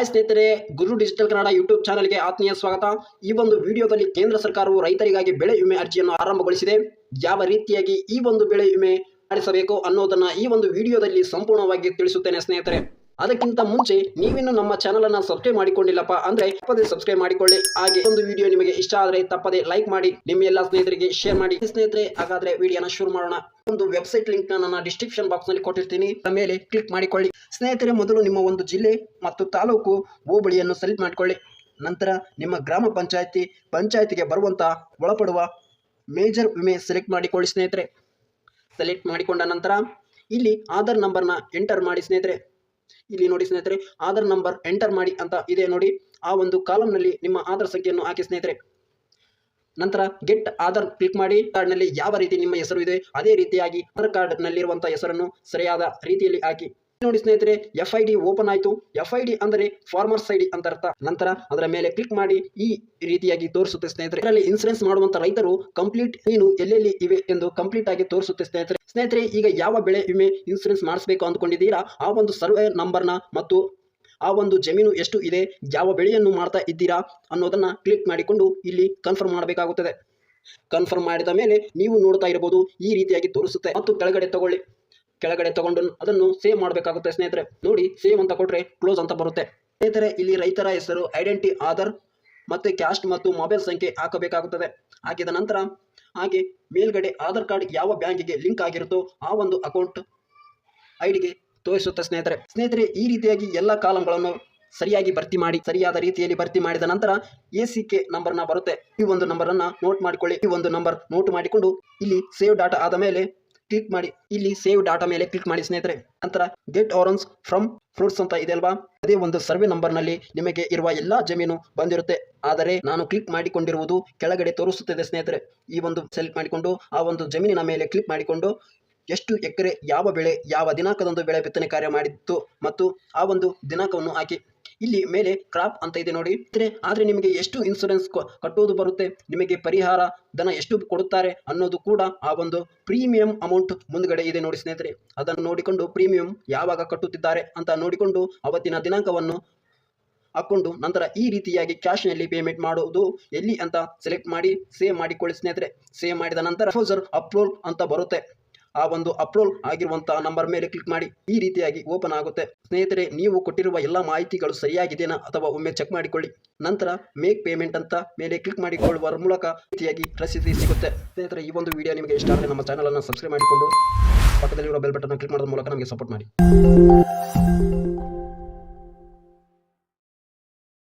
Hi ಸ್ನೇಹಿತರೆ, ಗುರು digital Kannada YouTube ಚಾನಲ್ಗೆ ಆತ್ಮೀಯ ಸ್ವಾಗತ. ಈ ಒಂದು ವಿಡಿಯೋದಲ್ಲಿ ಕೇಂದ್ರ ಸರ್ಕಾರವು ರೈತರಿಗಾಗಿ ಬೆಳೆ ವಿಮೆ ಅರ್ಜಿಯನ್ನು ಆರಂಭಗೊಳಿಸಿದೆ. ಯಾವ ರೀತಿಯಾಗಿ ಈ ಒಂದು ಬೆಳೆ ವಿಮೆ ಮಾಡಿಸಬೇಕು ಅನ್ನೋದನ್ನ ಈ ಒಂದು ವಿಡಿಯೋದಲ್ಲಿ ಸಂಪೂರ್ಣವಾಗಿ ತಿಳಿಸುತ್ತೇನೆ ಸ್ನೇಹಿತರೆ. ಅದಕ್ಕಿಂತ ಮುಂಚೆ ನೀವಿನ್ನು ನಮ್ಮ ಚಾನಲ್ ಅನ್ನ ಸಬ್ಸ್ಕ್ರೈಬ್ ಮಾಡಿಕೊಂಡಿಲ್ಲಪ್ಪ ಅಂದ್ರೆ ತಪ್ಪದೆ ಸಬ್ಸ್ಕ್ರೈಬ್ ಮಾಡಿಕೊಳ್ಳಿ. ಹಾಗೆ ಒಂದು ವಿಡಿಯೋ ನಿಮಗೆ ಇಷ್ಟ ಆದ್ರೆ ತಪ್ಪದೆ ಲೈಕ್ ಮಾಡಿ ನಿಮ್ಮ ಎಲ್ಲಾ ಸ್ನೇಹಿತರಿಗೆ ಶೇರ್ ಮಾಡಿ. ಸ್ನೇಹಿತರೆ, ಹಾಗಾದ್ರೆ ವಿಡಿಯೋನ ಶುರು ಮಾಡೋಣ. ಒಂದು ವೆಬ್ಸೈಟ್ ಲಿಂಕ್ ನನ್ನ ಡಿಸ್ಕ್ರಿಪ್ಷನ್ ಬಾಕ್ಸ್ನಲ್ಲಿ ಕೊಟ್ಟಿರ್ತೀನಿ. ಮೇಲೆ ಕ್ಲಿಕ್ ಮಾಡಿಕೊಳ್ಳಿ. ಸ್ನೇಹಿತರೆ, ಮೊದಲು ನಿಮ್ಮ ಒಂದು ಜಿಲ್ಲೆ ಮತ್ತು ತಾಲೂಕು ಹೋಬಳಿಯನ್ನು ಸೆಲೆಕ್ಟ್ ಮಾಡಿಕೊಳ್ಳಿ. ನಂತರ ನಿಮ್ಮ ಗ್ರಾಮ ಪಂಚಾಯಿತಿ, ಪಂಚಾಯತಿಗೆ ಬರುವಂತ ಒಳಪಡುವ ಮೇಜರ್ ವಿಮೆ ಸೆಲೆಕ್ಟ್ ಮಾಡಿಕೊಳ್ಳಿ ಸ್ನೇಹಿತರೆ. ಸೆಲೆಕ್ಟ್ ಮಾಡಿಕೊಂಡ ನಂತರ ಇಲ್ಲಿ ಆಧಾರ್ ನಂಬರ್ನ ಎಂಟರ್ ಮಾಡಿ ಸ್ನೇಹಿತರೆ. ಇಲ್ಲಿ ನೋಡಿ ಸ್ನೇಹಿತರೆ, ಆಧಾರ್ ನಂಬರ್ ಎಂಟರ್ ಮಾಡಿ ಅಂತ ಇದೆ ನೋಡಿ. ಆ ಒಂದು ಕಾಲಮ್ನಲ್ಲಿ ನಿಮ್ಮ ಆಧಾರ್ ಸಂಖ್ಯೆಯನ್ನು ಹಾಕಿ ಸ್ನೇಹಿತರೆ. ನಂತರ ಗೆಟ್ ಆಧಾರ್ ಕ್ಲಿಕ್ ಮಾಡಿ ಕಾರ್ಡ್ನಲ್ಲಿ ಯಾವ ರೀತಿ ನಿಮ್ಮ ಹೆಸರು ಇದೆ, ಅದೇ ರೀತಿಯಾಗಿ ಆಧಾರ್ ಕಾರ್ಡ್ನಲ್ಲಿರುವಂಥ ಹೆಸರನ್ನು ಸರಿಯಾದ ರೀತಿಯಲ್ಲಿ ಹಾಕಿ. ನೋಡಿ ಸ್ನೇಹಿತರೆ ಎಫ್ ಐ ಡಿ ಓಪನ್ ಆಯಿತು. ಎಫ್ ಐ ಡಿ ಅಂದರೆ ಫಾರ್ಮರ್ಸ್ ಐ ಡಿ ಅಂತ ಅರ್ಥ. ನಂತರ ಅದರ ಮೇಲೆ ಕ್ಲಿಕ್ ಮಾಡಿ ಈ ರೀತಿಯಾಗಿ ತೋರಿಸುತ್ತೆ ಸ್ನೇಹಿತರೆ. ಇದರಲ್ಲಿ ಇನ್ಸೂರೆನ್ಸ್ ಮಾಡುವಂತ ರೈತರು ಕಂಪ್ಲೀಟ್ ಏನು ಎಲ್ಲೆಲ್ಲಿ ಇವೆ ಎಂದು ಕಂಪ್ಲೀಟ್ ಆಗಿ ತೋರಿಸುತ್ತೆ ಸ್ನೇಹಿತರೆ. ಸ್ನೇಹಿತರೆ, ಈಗ ಯಾವ ಬೆಳೆ ವಿಮೆ ಇನ್ಸೂರೆನ್ಸ್ ಮಾಡಿಸಬೇಕು ಅಂದ್ಕೊಂಡಿದ್ದೀರಾ? ಆ ಒಂದು ಸರ್ವೆ ನಂಬರ್ನ ಮತ್ತು ಆ ಒಂದು ಜಮೀನು ಎಷ್ಟು ಇದೆ? ಯಾವ ಬೆಳೆಯನ್ನು ಮಾಡ್ತಾ ಇದ್ದೀರಾ? ಅನ್ನೋದನ್ನ ಕ್ಲಿಕ್ ಮಾಡಿಕೊಂಡು ಇಲ್ಲಿ ಕನ್ಫರ್ಮ್ ಮಾಡಬೇಕಾಗುತ್ತದೆ. ಕನ್ಫರ್ಮ್ ಮಾಡಿದ ಮೇಲೆ ನೀವು ನೋಡ್ತಾ ಇರಬಹುದು ಈ ರೀತಿಯಾಗಿ ತೋರಿಸುತ್ತೆ. ಮತ್ತು ಕೆಳಗಡೆ ತಗೊಳ್ಳಿ. ಕೆಳಗಡೆ ತಗೊಂಡು ಅದನ್ನು ಸೇವ್ ಮಾಡಬೇಕಾಗುತ್ತೆ ಸ್ನೇಹಿತರೆ. ನೋಡಿ ಸೇವ್ ಅಂತ ಕೊಟ್ರೆ ಕ್ಲೋಸ್ ಅಂತ ಬರುತ್ತೆ. ಸ್ನೇಹಿತರೆ, ಇಲ್ಲಿ ರೈತರ ಹೆಸರು ಐಡೆಂಟಿ ಆಧಾರ್ ಮತ್ತೆ ಕ್ಯಾಸ್ಟ್ ಮತ್ತು ಮೊಬೈಲ್ ಸಂಖ್ಯೆ ಹಾಕಬೇಕಾಗುತ್ತದೆ. ಹಾಕಿದ ನಂತರ ಹಾಗೆ ಮೇಲ್ಗಡೆ ಆಧಾರ್ ಕಾರ್ಡ್ ಯಾವ ಬ್ಯಾಂಕಿಗೆ ಲಿಂಕ್ ಆಗಿರುತ್ತೋ ಆ ಒಂದು ಅಕೌಂಟ್ ಐಡಿಗೆ ತೋರಿಸುತ್ತೆ ಸ್ನೇಹಿತರೆ. ಸ್ನೇಹಿತರೆ, ಈ ರೀತಿಯಾಗಿ ಎಲ್ಲ ಕಾಲಂಗಳನ್ನು ಸರಿಯಾಗಿ ಭರ್ತಿ ಮಾಡಿ, ಸರಿಯಾದ ರೀತಿಯಲ್ಲಿ ಭರ್ತಿ ಮಾಡಿದ ನಂತರ ಎ ಸಿ ಕೆ ನಂಬರ್ನ ಬರುತ್ತೆ. ಈ ಒಂದು ನಂಬರನ್ನು ನೋಟ್ ಮಾಡಿಕೊಳ್ಳಿ. ಈ ಒಂದು ನಂಬರ್ ನೋಟ್ ಮಾಡಿಕೊಂಡು ಇಲ್ಲಿ ಸೇವ್ ಡಾಟಾ ಆದ ಮೇಲೆ ಕ್ಲಿಕ್ ಮಾಡಿ. ಇಲ್ಲಿ ಸೇವ್ ಡಾಟಾ ಮೇಲೆ ಕ್ಲಿಕ್ ಮಾಡಿ ಸ್ನೇಹಿತರೆ. ನಂತರ ಗೆಟ್ ಆರೆನ್ಸ್ ಫ್ರಮ್ ಫ್ರೂಟ್ಸ್ ಅಂತ ಇದೆ ಅಲ್ವಾ? ಅದೇ ಒಂದು ಸರ್ವೆ ನಂಬರ್ನಲ್ಲಿ ನಿಮಗೆ ಇರುವ ಎಲ್ಲಾ ಜಮೀನು ಬಂದಿರುತ್ತೆ. ಆದರೆ ನಾನು ಕ್ಲಿಕ್ ಮಾಡಿಕೊಂಡಿರುವುದು ಕೆಳಗಡೆ ತೋರಿಸುತ್ತದೆ ಸ್ನೇಹಿತರೆ. ಈ ಒಂದು ಸೆಲೆಕ್ಟ್ ಮಾಡಿಕೊಂಡು, ಆ ಒಂದು ಜಮೀನಿನ ಮೇಲೆ ಕ್ಲಿಕ್ ಮಾಡಿಕೊಂಡು ಎಷ್ಟು ಎಕರೆ, ಯಾವ ಬೆಳೆ, ಯಾವ ದಿನಾಂಕದಂದು ಬೆಳೆ ಬಿತ್ತನೆ ಕಾರ್ಯ ಮಾಡಿತ್ತು ಮತ್ತು ಆ ಒಂದು ದಿನಾಂಕವನ್ನು ಹಾಕಿ. ಇಲ್ಲಿ ಮೇಲೆ ಕ್ರಾಪ್ ಅಂತ ಇದೆ ನೋಡಿ. ಆದರೆ ನಿಮಗೆ ಎಷ್ಟು ಇನ್ಸೂರೆನ್ಸ್ ಕಟ್ಟುವುದು ಬರುತ್ತೆ, ನಿಮಗೆ ಪರಿಹಾರ, ಧನ ಎಷ್ಟು ಕೊಡುತ್ತಾರೆ ಅನ್ನೋದು ಕೂಡ ಆ ಒಂದು ಪ್ರೀಮಿಯಂ ಅಮೌಂಟ್ ಮುಂದಗಡೆ ಇದೆ ನೋಡಿ ಸ್ನೇಹಿತರೆ. ಅದನ್ನು ನೋಡಿಕೊಂಡು ಪ್ರೀಮಿಯಂ ಯಾವಾಗ ಕಟ್ಟುತ್ತಿದ್ದಾರೆ ಅಂತ ನೋಡಿಕೊಂಡು ಅವತ್ತಿನ ದಿನಾಂಕವನ್ನು ಹಾಕ್ಕೊಂಡು ನಂತರ ಈ ರೀತಿಯಾಗಿ ಕ್ಯಾಶ್ನಲ್ಲಿ ಪೇಮೆಂಟ್ ಮಾಡುವುದು ಎಲ್ಲಿ ಅಂತ ಸೆಲೆಕ್ಟ್ ಮಾಡಿ ಸೇವ್ ಮಾಡಿಕೊಳ್ಳಿ ಸ್ನೇಹಿತರೆ. ಸೇವ್ ಮಾಡಿದ ನಂತರ ಪ್ರೊಫೋಸರ್ ಅಪ್ಲೋಡ್ ಅಂತ ಬರುತ್ತೆ. ಆ ಒಂದು ಅಪ್ಲೋಡ್ ಆಗಿರುವಂತಹ ನಂಬರ್ ಮೇಲೆ ಕ್ಲಿಕ್ ಮಾಡಿ, ಈ ರೀತಿಯಾಗಿ ಓಪನ್ ಆಗುತ್ತೆ. ಸ್ನೇಹಿತರೆ, ನೀವು ಕೊಟ್ಟಿರುವ ಎಲ್ಲ ಮಾಹಿತಿಗಳು ಸರಿಯಾಗಿದೆಯಾ ಅಥವಾ ಒಮ್ಮೆ ಚೆಕ್ ಮಾಡಿಕೊಳ್ಳಿ. ನಂತರ ಮೇಕ್ ಪೇಮೆಂಟ್ ಅಂತ ಮೇಲೆ ಕ್ಲಿಕ್ ಮಾಡಿಕೊಳ್ಳುವ ಮೂಲಕ ರೀತಿಯಾಗಿ ರಸೀದಿ ಸಿಗುತ್ತೆ. ಸ್ನೇಹಿತರೆ, ಈ ಒಂದು ವಿಡಿಯೋ ನಿಮಗೆ ಇಷ್ಟ ಆದರೆ ನಮ್ಮ ಚಾನಲನ್ನು ಸಬ್ಸ್ಕ್ರೈಬ್ ಮಾಡಿಕೊಂಡು ಪಕ್ಕದಲ್ಲಿರುವ ಬೆಲ್ ಬಟನ್ ಕ್ಲಿಕ್ ಮಾಡೋದ್ರ ಮೂಲಕ ನಮಗೆ ಸಪೋರ್ಟ್ ಮಾಡಿ.